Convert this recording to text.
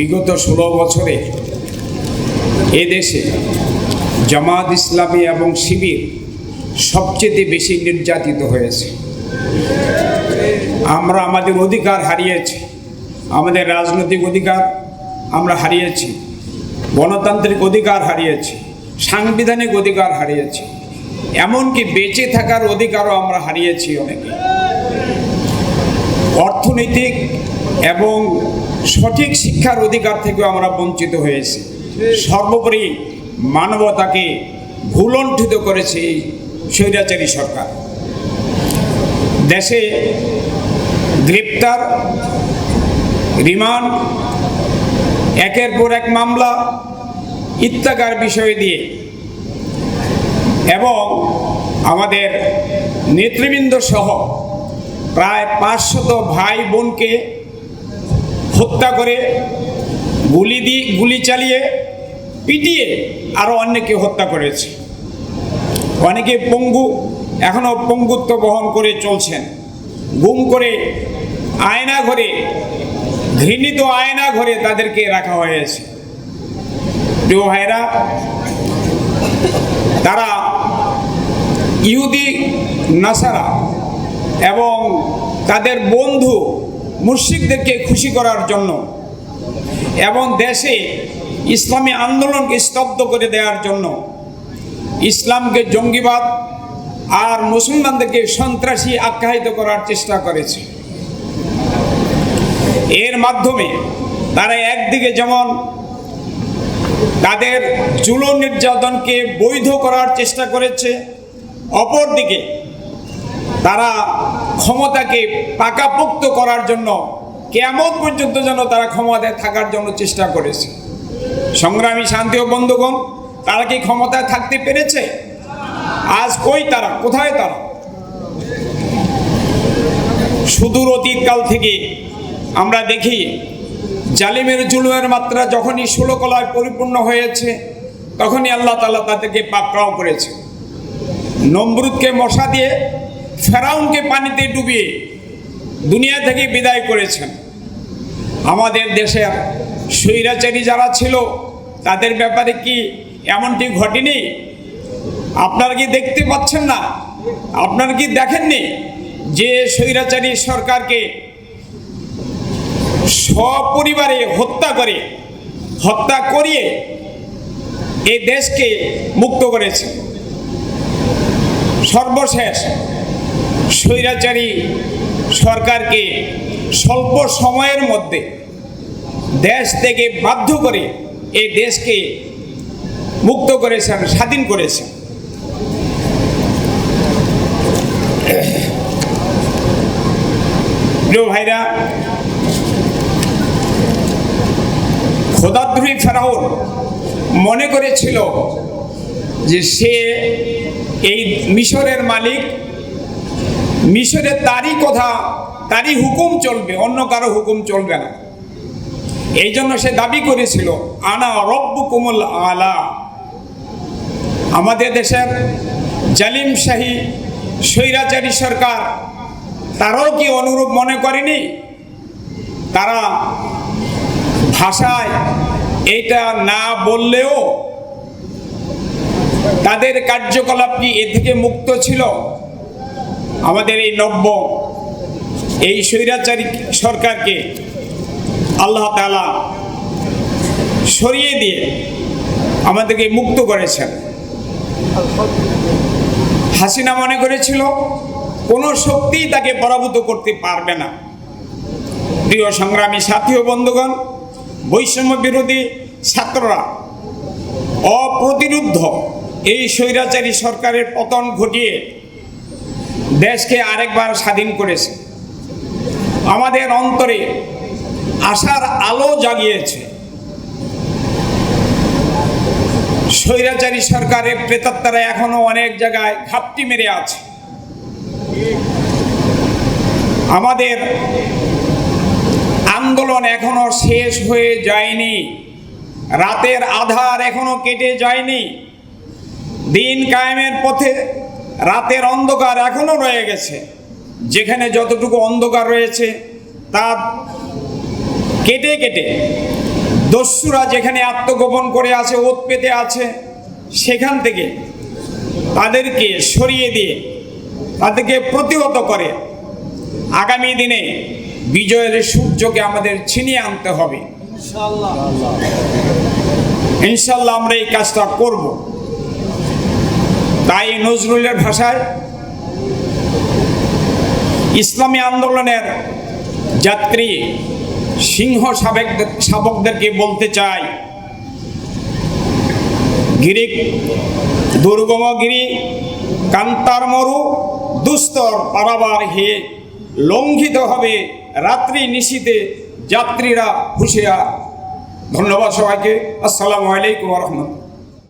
বিগত ষোলো বছরে এদেশে জামাত ইসলামী এবং শিবির সবচেয়ে বেশি নির্যাতিত হয়েছে। আমরা আমাদের অধিকার হারিয়েছি, আমাদের রাজনৈতিক অধিকার আমরা হারিয়েছি, গণতান্ত্রিক অধিকার হারিয়েছি, সাংবিধানিক অধিকার হারিয়েছি, এমনকি বেঁচে থাকার অধিকারও আমরা হারিয়েছি অনেকে। অর্থনৈতিক এবং সঠিক শিক্ষার অধিকার থেকেও আমরা বঞ্চিত হয়েছি। সর্বোপরি মানবতাকে ভুলণ্ঠিত করেছে এই স্বৈরাচারী সরকার। দেশে গ্রেপ্তার, রিমান্ড, একের পর এক মামলা ইত্যাকার বিষয় দিয়ে এবং আমাদের নেতৃবৃন্দ সহ প্রায় পাঁচশত ভাই বোনকে হত্যা করে, গুলি দিয়ে গুলি চালিয়ে, পিটিয়ে আরও অনেকে হত্যা করেছে। অনেকে পঙ্গু এখনও পঙ্গুত্ব বহন করে চলছেন। গুম করে আয়না ঘরে, ঘৃণিত আয়না ঘরে তাদেরকে রাখা হয়েছে। প্রিয় ভাইরা তারা ইহুদি, নাসারা এবং তাদের বন্ধু মুর্শিকদেরকে খুশি করার জন্য এবং দেশে ইসলামী আন্দোলনকে স্তব্ধ করে দেওয়ার জন্য ইসলামকে জঙ্গিবাদ আর মুসলমানদেরকে সন্ত্রাসী আখ্যায়িত করার চেষ্টা করেছে। এর মাধ্যমে তারা একদিকে যেমন তাদের জুলো নির্যাতনকে বৈধ করার চেষ্টা করেছে, অপরদিকে তারা ক্ষমতাকে পাকাপোক্ত করার জন্য কেমন পর্যন্ত যেন তারা ক্ষমতায় থাকার জন্য চেষ্টা করেছে। সংগ্রামী শান্তি ও বন্ধুগণ, তারা কি ক্ষমতায় থাকতে পেরেছে? আজ কই তারা? কোথায় তারা? সুদূর অতীতকাল থেকে আমরা দেখি, জালিমের জুলুমের মাত্রা যখনই ষোলকলায় পরিপূর্ণ হয়েছে, তখনই আল্লাহ তালা তাদেরকে পাকড়াও করেছে। নমরুদকে মশা দিয়ে ফেরাউনকে পানিতে ডুবিয়ে দুনিয়া থেকে বিদায় করেছেন। আমাদের দেশের স্বৈরাচারী যারা ছিল, তাদের ব্যাপারে কি এমনটি ঘটেনি? আপনারা কি দেখতে পাচ্ছেন না? আপনারা কি দেখেননি যে স্বৈরাচারী সরকারকে সপরিবারে হত্যা করে, হত্যা করিয়ে এই দেশকে মুক্ত করেছে? সর্বশেষ স্বৈরাচারী সরকারকে স্বল্প সময়ের মধ্যে দেশ থেকে বাধ্য করে এই দেশকে মুক্ত করেছেন, স্বাধীন করেছেন। প্রিয় ভাইরা খোদাদ্রোহী ফেরাউন মনে করেছিল যে সে এই মিশরের মালিক মিশরের তারই কথা, তারই হুকুম চলবে, অন্য কারও হুকুম চলবে না। এই জন্য সে দাবি করেছিল, আনা রব্বু কুমল আলা। আমাদের দেশের জালিম শাহী, স্বৈরাচারী সরকার, তারাও কি অনুরূপ মনে করেনি? তারা ভাষায় এটা না বললেও তাদের কার্যকলাপ কি এ থেকে মুক্ত ছিল? আমাদের এই নব্য, এই স্বৈরাচারী সরকারকে আল্লাহ তালা সরিয়ে দিয়ে আমাদেরকে মুক্ত করেছেন। হাসিনা মনে করেছিল, কোনো শক্তিই তাকে পরাভূত করতে পারবে না। প্রিয় সংগ্রামী সাথী ও বন্ধুগণ, বৈষম্য বিরোধী ছাত্ররা অপ্রতিরুদ্ধ এই স্বৈরাচারী সরকারের পতন ঘটিয়ে দেশকে আরেকবার স্বাধীন করেছে। আমাদের অন্তরে আশার আলো জাগিয়েছে। স্বৈরাচারী সরকারের প্রেতাত্মারা এখনও অনেক জায়গায় ঘাপটি মেরে আছে। আমাদের আন্দোলন এখনও শেষ হয়ে যায়নি। রাতের আধার এখনও কেটে যায়নি। দিন কায়েমের পথে রাতের অন্ধকার এখনও রয়ে গেছে। যেখানে যতটুকু অন্ধকার রয়েছে তা কেটে কেটে দস্যুরা যেখানে আত্মগোপন করে আছে ওত পেতে আছে সেখান থেকে তাদেরকে সরিয়ে দিয়ে তাদেরকে প্রতিহত করে আগামী দিনে বিজয়ের সূর্যকে আমাদের ছিনিয়ে আনতে হবে। ইনশাল্লাহ আমরা এই কাজটা করব। তাই নজরুলের ভাষায় ইসলামী আন্দোলনের যাত্রী সিংহ সাবেক শাবকদেরকে বলতে চাই। গিরি দুর্গম গিরি কান্তার মরু দুস্তর পারাবার হে লঙ্ঘিত হবে রাত্রি নিশীতে যাত্রীরা হুঁশিয়ার। ধন্যবাদ সবাইকে। আসসালামু আলাইকুম রহমতুল্লাহ।